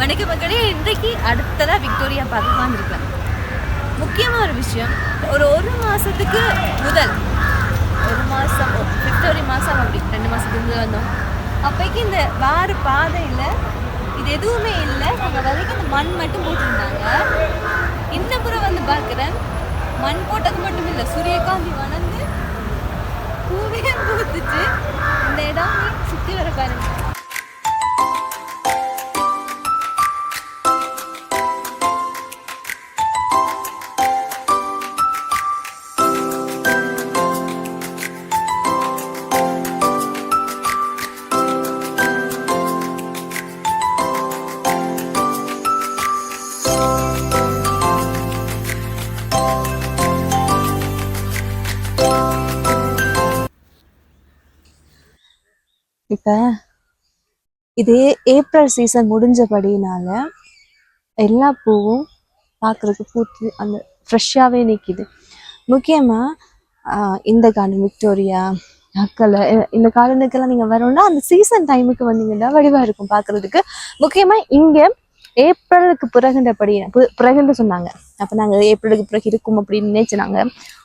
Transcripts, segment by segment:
வணக்க மக்களே இன்றைக்கு அடுத்ததாக விக்டோரியா பார்க்க வந்திருக்கேன் முக்கியமாக ஒரு விஷயம் ஒரு ஒரு மாதத்துக்கு முதல் ஒரு மாதம் பிப்ரவரி மாதம் அப்படி ரெண்டு மாதத்துக்கு முதல் வந்தோம். அப்போக்கி இந்த வார பாதையில் இது எதுவுமே இல்லை. அங்கே வரைக்கும் இந்த மண் மட்டும் போட்டிருந்தாங்க. இந்த புறம் வந்து பார்க்குறேன் மண் போட்டது மட்டும் இல்லை சூரியகாந்தி வளர்ந்து பூவே பூத்துச்சு. இந்த இடம் சுற்றி வர பாருங்க. இப்போ இது ஏப்ரல் சீசன் முடிஞ்சபடினால எல்லா பூவும் பார்க்குறதுக்கு பூத்து அந்த ஃப்ரெஷ்ஷாகவே நிற்கிது முக்கியமாக இந்த கார்டன் விக்டோரியா அக்கலை இந்த கார்டனுக்கெல்லாம் நீங்கள் வரணும்னா அந்த சீசன் டைமுக்கு வந்தீங்கன்னா வடிவாக இருக்கும் பார்க்குறதுக்கு முக்கியமாக இங்கே ஏப்ரலுக்கு பிறகுன்றபடி பிறகுன்னு சொன்னாங்க. அப்போ நாங்கள் ஏப்ரலுக்கு பிறகு இருக்கும் அப்படின்னு நினைச்சினாங்க.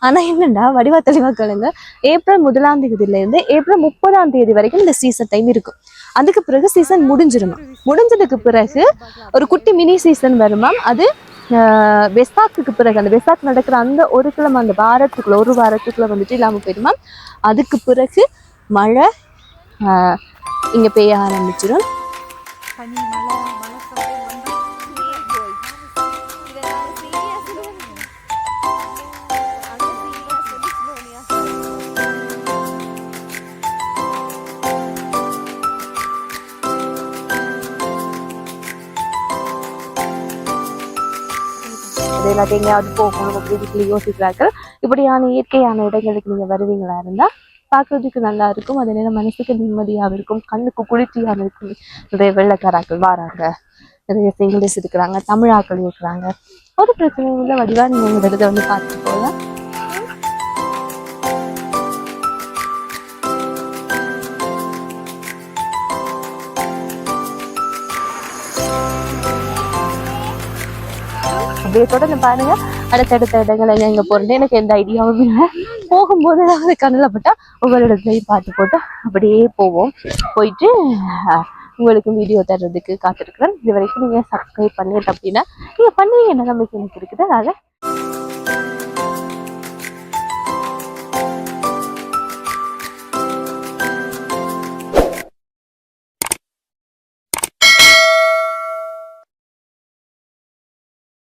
ஆனால் என்னென்னா வடிவா தெளிவாக கிழங்கு ஏப்ரல் முதலாம் தேதியிலேருந்து ஏப்ரல் முப்பதாம் தேதி வரைக்கும் இந்த சீசன் டைம் இருக்கும். அதுக்கு பிறகு சீசன் முடிஞ்சிருமா. முடிஞ்சதுக்கு பிறகு ஒரு குட்டி மினி சீசன் வருமாம் அது வெசாக்குக்கு பிறகு அந்த வெசாக் நடக்கிற அந்த ஒரு கிழமை அந்த வாரத்துக்குள்ள ஒரு வாரத்துக்குள்ள வந்துட்டு இல்லாமல் போயிடுமா அதுக்கு பிறகு மழை இங்கே பெய்ய ஆரம்பிச்சிடும் பனி மழை அது எல்லாத்தையும் எங்கேயாவது போகணும் அப்படின்னு சொல்லி யோசிக்கிறார்கள். இப்படியான இயற்கையான இடங்களுக்கு நீங்கள் வருவீங்களா இருந்தால் பார்க்கறதுக்கு நல்லா இருக்கும். அதே நேரம் மனசுக்கு நிம்மதியாக இருக்கும். கண்ணுக்கு குளிர்ச்சியாக இருக்கும். நிறைய வெள்ளைக்காராக்கள் வராங்க. நிறைய இங்கிலீஷ் இருக்கிறாங்க தமிழாக்கள் இருக்கிறாங்க. ஒரு பிரச்சனையும் இல்லை. வடிவாக நீங்கள் இந்த இடத்த வந்து பார்த்துட்டு போகலாம் அப்படியே தொடர்ந்து பாருங்க. அடுத்தடுத்த இடங்களை எங்க எங்க எனக்கு எந்த ஐடியாவும் இல்லை. போகும்போது ஏதாவது கண்ணில் பட்டா ஒவ்வொரு இடத்துலையும் பார்த்து போட்டு அப்படியே போவோம். போயிட்டு உங்களுக்கு வீடியோ தர்றதுக்கு காத்திருக்கிறேன். இது வரைக்கும் நீங்க சப்ஸ்கிரைப் பண்ணிட்டு அப்படின்னா நீங்க பண்ணி என்ன நம்பிக்கை எனக்கு இருக்குது. அதை